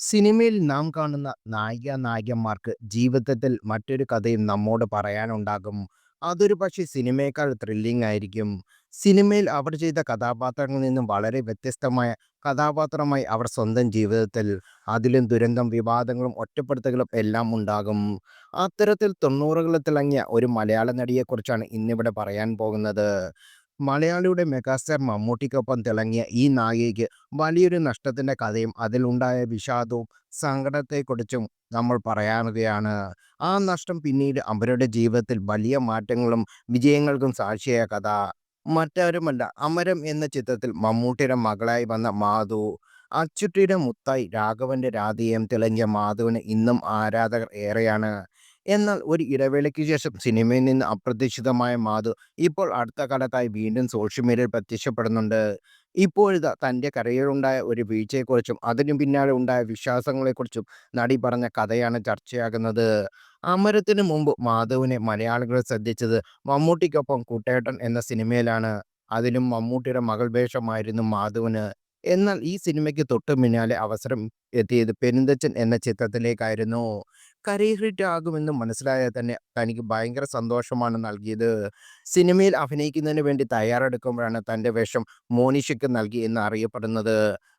സിനിമയിൽ നാം കാണുന്ന നായിക നായകന്മാർക്ക് ജീവിതത്തിൽ മറ്റൊരു കഥയും നമ്മോട് പറയാനുണ്ടാകും. അതൊരു പക്ഷേ സിനിമയേക്കാൾ ത്രില്ലിംഗ് ആയിരിക്കും. സിനിമയിൽ അവർ ചെയ്ത കഥാപാത്രങ്ങളിൽ നിന്നും വളരെ വ്യത്യസ്തമായ കഥാപാത്രമായി അവർ സ്വന്തം ജീവിതത്തിൽ അതിലും ദുരന്തം, വിവാദങ്ങളും, ഒറ്റപ്പെടുത്തലുകളും എല്ലാം ഉണ്ടാകും. അത്തരത്തിൽ തൊണ്ണൂറുകളിൽ തിളങ്ങിയ ഒരു മലയാള നടിയെക്കുറിച്ചാണ് ഇന്നിവിടെ പറയാൻ പോകുന്നത്. മലയാളിയുടെ മെഗാസ്റ്റാർ മമ്മൂട്ടിക്കൊപ്പം തിളങ്ങിയ ഈ നായികയ്ക്ക് വലിയൊരു നഷ്ടത്തിന്റെ കഥയും അതിലുണ്ടായ വിഷാദവും സങ്കടത്തെക്കുറിച്ചും നമ്മൾ പറയാറുകയാണ് ആ നഷ്ടം പിന്നീട് അവരുടെ ജീവിതത്തിൽ വലിയ മാറ്റങ്ങളും വിജയങ്ങൾക്കും സാക്ഷിയായ കഥ. മറ്റാരുമല്ല അമരം എന്ന ചിത്രത്തിൽ മമ്മൂട്ടിയുടെ മകളായി വന്ന മാധു. അച്ചുട്ടിയുടെ മുത്തായി രാഘവന്റെ രാധേയം തിളങ്ങിയ മാധുവിന് ഇന്നും ആരാധകർ ഏറെയാണ്. എന്നാൽ ഒരു ഇടവേളയ്ക്ക് ശേഷം സിനിമയിൽ നിന്ന് അപ്രതീക്ഷിതമായ മാധു ഇപ്പോൾ അടുത്ത കാലത്തായി വീണ്ടും സോഷ്യൽ മീഡിയയിൽ പ്രത്യക്ഷപ്പെടുന്നുണ്ട്. ഇപ്പോഴിതാ തന്റെ കരിയറിലുണ്ടായ ഒരു വീഴ്ചയെക്കുറിച്ചും അതിനു പിന്നാലെ ഉണ്ടായ വിശ്വാസങ്ങളെക്കുറിച്ചും നടി പറഞ്ഞ കഥയാണ് ചർച്ചയാകുന്നത്. അമരത്തിന് മുമ്പ് മാധവിനെ മലയാളികൾ ശ്രദ്ധിച്ചത് മമ്മൂട്ടിക്കൊപ്പം കുട്ടേട്ടൻ എന്ന സിനിമയിലാണ്. അതിലും മമ്മൂട്ടിയുടെ മകൾ വേഷമായിരുന്നു മാധുവിന്. എന്നാൽ ഈ സിനിമയ്ക്ക് തൊട്ടു പിന്നാലെ അവസരം എത്തിയത് പെരുന്തച്ചൻ എന്ന ചിത്രത്തിലേക്കായിരുന്നു. കരിയർ ഹിറ്റ് ആകുമെന്ന് മനസ്സിലായാൽ തന്നെ തനിക്ക് ഭയങ്കര സന്തോഷമാണ് നൽകിയത്. സിനിമയിൽ അഭിനയിക്കുന്നതിന് വേണ്ടി തയ്യാറെടുക്കുമ്പോഴാണ് തന്റെ വേഷം മോനിഷയ്ക്ക് നൽകി എന്ന് അറിയപ്പെടുന്നത്.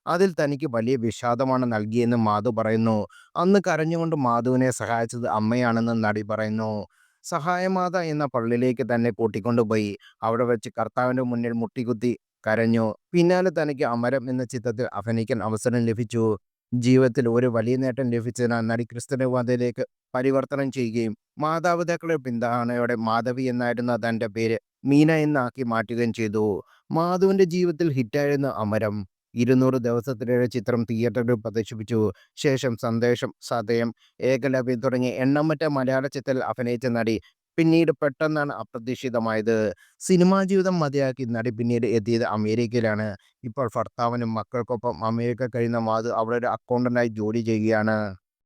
അതിൽ തനിക്ക് വലിയ വിഷാദമാണ് നൽകിയെന്ന് മാധു പറയുന്നു. അന്ന് കരഞ്ഞുകൊണ്ട് മാധുവിനെ സഹായിച്ചത് അമ്മയാണെന്ന് നടി പറയുന്നു. സഹായമാത എന്ന പള്ളിയിലേക്ക് തന്നെ കൂട്ടിക്കൊണ്ടുപോയി. അവിടെ വെച്ച് കർത്താവിന്റെ മുന്നിൽ മുട്ടികുത്തി കരഞ്ഞു. പിന്നാലെ തനിക്ക് അമരം എന്ന ചിത്രത്തിൽ അഭിനയിക്കാൻ അവസരം ലഭിച്ചു. ജീവിതത്തിൽ ഒരു വലിയ നേട്ടം ലഭിച്ചതിനാൽ നടി ക്രിസ്ത്യാനിമതത്തിലേക്ക് പരിവർത്തനം ചെയ്യുകയും മാതാപിതാക്കളുടെ പിന്താണയോടെ മാധവി എന്നായിരുന്ന തന്റെ പേര് മീന എന്നാക്കി മാറ്റുകയും ചെയ്തു. മാധുവിന്റെ ജീവിതത്തിൽ ഹിറ്റായിരുന്ന അമരം. ഇരുന്നൂറ് ദിവസത്തിലേറെ ചിത്രം തിയേറ്ററിൽ പ്രദർശിപ്പിച്ചു. ശേഷം സന്ദേശം, സതയം, ഏകലവ്യം തുടങ്ങിയ എണ്ണമറ്റ മലയാള ചിത്രത്തിൽ അഭിനയിച്ച നടി പിന്നീട് പെട്ടെന്നാണ് അപ്രതീക്ഷിതമായത്. സിനിമാ ജീവിതം മതിയാക്കി നടി പിന്നീട് എത്തിയത് അമേരിക്കയിലാണ്. ഇപ്പോൾ ഭർത്താവിനും മക്കൾക്കൊപ്പം അമേരിക്ക കഴിയുന്ന മാധു അവിടെ ഒരു അക്കൗണ്ടന്റായി ജോലി ചെയ്യുകയാണ്.